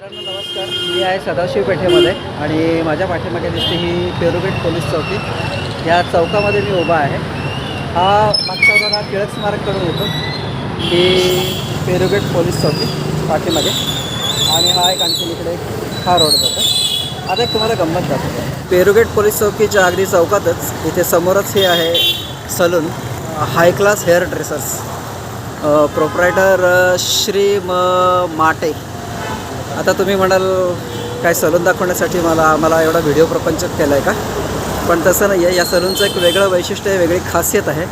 मित्रांनो नमस्कार. मी आहे सदाशिव पेठेमध्ये आणि माझ्या पाठीमागे दिसते ही पेरुगेट पोलीस चौकी. या चौकामध्ये मी उभा आहे. हा मागचा रोड टिळक स्मारककडून येतो. ही पेरुगेट पोलीस चौकी पाठीमागे. आणि हा एक आणखी इकडे एक हा रोड जातो. आता एक तुम्हाला गंमत दाखवतो. पेरुगेट पोलीस चौकीच्या अगदी चौकातच इथे समोरच हे आहे salon high class hair dressers proprietor Shri म माटे. आता तुम्ही म्हणाल काय सलून दाखवण्यासाठी मला मला एवढा व्हिडिओ प्रपंच केला आहे का? पण तसं नाही आहे या सलूनचं एक वेगळं वैशिष्ट्य आहे वेगळी खासियत आहे.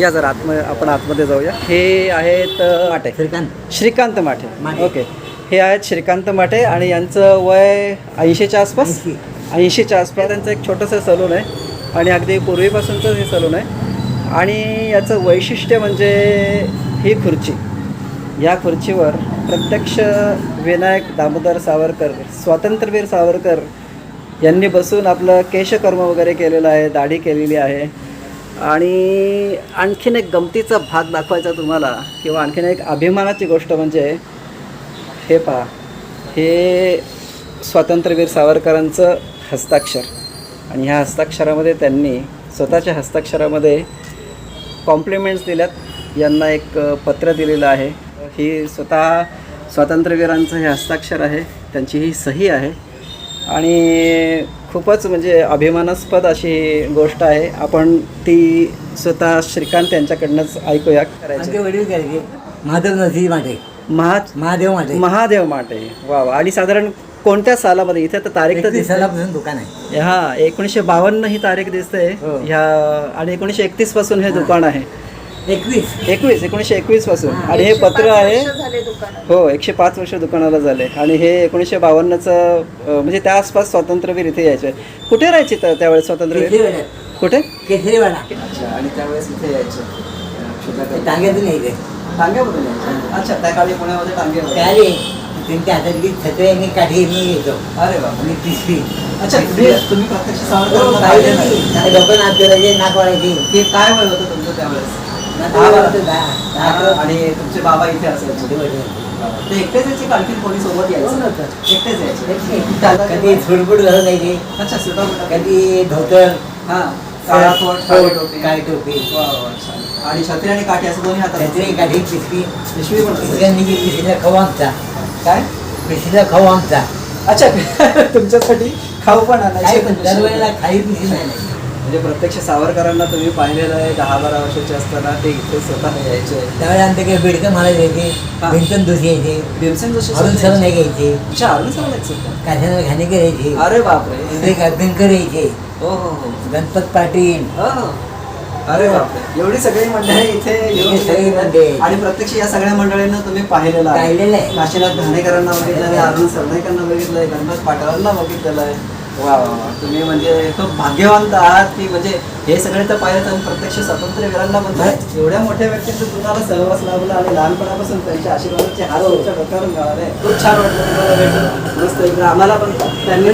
या जर आत्म आपण आतमध्ये जाऊया. हे आहेत माटे श्रीकांत. श्रीकांत माठे. माटे. ओके. हे आहेत श्रीकांत माठे आणि यांचं वय ऐंशीच्या आसपास. ऐंशी. ऐंशीच्या आसपास त्यांचं एक छोटंसं सलून आहे. आणि अगदी पूर्वीपासूनचं हे सलून आहे. आणि याचं वैशिष्ट्य म्हणजे ही खुर्ची. या खुर्चीवर प्रत्यक्ष विनायक दामोदर सावरकर स्वातंत्र्यवीर सावरकर यांनी बसून आपलं केशकर्म वगैरे केलेलं आहे दाढी केलेली आहे. आणि आणखीन एक गमतीचा भाग दाखवायचा तुम्हाला किंवा आणखीन एक अभिमानाची गोष्ट म्हणजे हे पहा हे स्वातंत्र्यवीर सावरकरांचं हस्ताक्षर. आणि ह्या हस्ताक्षरामध्ये त्यांनी स्वतःच्या हस्ताक्षरामध्ये कॉम्प्लिमेंट्स दिल्यात. यांना एक पत्र दिलेलं आहे. ही स्वतः स्वातंत्र्यवीरांचं हे हस्ताक्षर आहे त्यांची ही सही आहे. आणि खूपच म्हणजे अभिमानास्पद अशी गोष्ट आहे. आपण ती स्वतः श्रीकांत यांच्याकडनंच ऐकूया. करायचे. वडील महादेव नरसिंह माटे. महा महादेव माटे. महादेव माटे. वा वा. आणि साधारण कोणत्या सालामध्ये? इथे तर तारीख तर सालापासून दुकान आहे. हा एकोणीसशे बावन्न ही तारीख दिसते. हो. ह्या आणि एकोणीसशे एकतीसपासून हे. दुकान आहे. एकवीस. एकवीस एकोणीसशे एकवीसपासून. आणि हे पत्र आहे हो एकशे पाच वर्ष दुकानाला झाले. आणि हे एकोणीसशे बावन्नचं म्हणजे त्या आसपास स्वातंत्र्यवीर इथे यायचे. कुठे राहायचे तर त्यावेळेस स्वातंत्र्यवीर? कुठे? केसरीवाडा अच्छा आणि त्यावेळेस इथे यायचे. टांग्यातून यायचे. टांग्यामधून यायचे. अच्छा त्या काळी पुण्यामध्ये टांगे होते. त्याले त्यांच्या हातातली छत्री आणि काठी मी अरे आणि पिशवी अच्छा तुम्ही प्रत्यक्ष हो, नाक वाढायचे काय वय होतं तुमचं त्यावेळेस? दहा बारा. वाढायचं दहा दहा हा, अकरा. आणि तुमचे बाबा इथे असायचे मोठे मोठे. ते एकटेच यायचे कोणी सोबत यायचं? नव्हतं. एकटेच यायचे. कधी दादा- सुडबुड घालून यायचे. अच्छा सुद्धा कधी धोतर हा काळा टोपी. काय टोपी. आणि छत्री आणि काठी असं दोन्ही हातात छत्री काठी पिशवी. पिशवी पण पिशवीला खाऊ आमचा. काय? पिशवीला खाऊ आमचा. अच्छा तुमच्यासाठी खाऊ पण आणायचे. पण दरवेळेला खाली पिशवी नाही म्हणजे प्रत्यक्ष सावरकरांना तुम्ही पाहिलेलं आहे दहा बारा वर्षाचे असताना ते इथे स्वतः यायचे. त्यावेळेला आमचे काही बेडकं मला यायचे हा. भीमचंद दोषी यायचे. भीमसेन जोशी अरुण सर नाही घ्यायचे अच्छा अरुण सर का? काशाला घाणेकर यायचे. अरे बापरे. विवेक अभ्यंकर यायचे. हो हो हो. गणपत पाटील. हो, हो. अरे बापरे. एवढी सगळी मंडळी इथे येऊन इथे सगळी मंडळी. आणि प्रत्यक्ष या सगळ्या मंडळींना तुम्ही पाहिलेलं आहे. पाहिलेलं आहे. काशीनाथ घाणेकरांना बघितलं आहे. अरुण सरनाईकांना बघितलंय गणपत पाटलांना बघितलेलं आहे. वा तुम्ही म्हणजे खूप भाग्यवंत आहात की म्हणजे हे सगळे तर पाहिलं तर प्रत्यक्ष स्वातंत्र्यवीरांना म्हणतात एवढ्या मोठ्या व्यक्तींचं तुम्हाला सहवास लाभला आणि लहानपणापासून त्यांच्या आशीर्वादाचे हात तुमच्या डोक्यावर मिळाले खूप छान वाटलं तुम्हाला भेटून. मस्त एकदा आम्हाला पण त्यांनी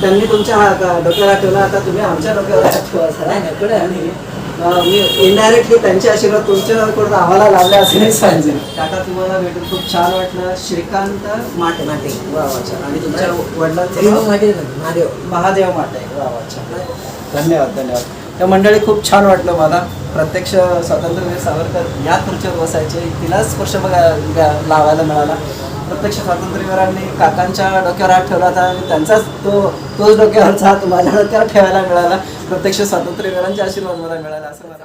त्यांनी तुमच्या हात ठेवला. आता तुम्ही आमच्या डोक्यावर ठेवा. नाही, नाही, आणि मी इनडायरेक्टली त्यांचे आशीर्वाद तुमच्याकडून आम्हाला लाभले असे नाही सांगेन. काका तुम्हाला भेटून खूप छान वाटलं. श्रीकांत माटे. माटे. वा वा छान. आणि तुमच्या वडिलांचं? माटे. महादेव. महादेव माटे. वा वा छान. धन्यवाद धन्यवाद. त्या मंडळी खूप छान वाटलं मला. प्रत्यक्ष स्वातंत्र्यवीर सावरकर या खुर्चीवर बसायचे. तिला स्पर्श बघा लावायला मिळाला. प्रत्यक्ष स्वातंत्र्यवीरांनी काकांच्या डोक्यावर हात ठेवला होता आणि त्यांचाच तो तोच डोक्यावरचा हात माझ्या डोक्यावर ठेवायला मिळाला. प्रत्यक्ष स्वातंत्र्यवीरांचे आशीर्वाद मला मिळाला असं मला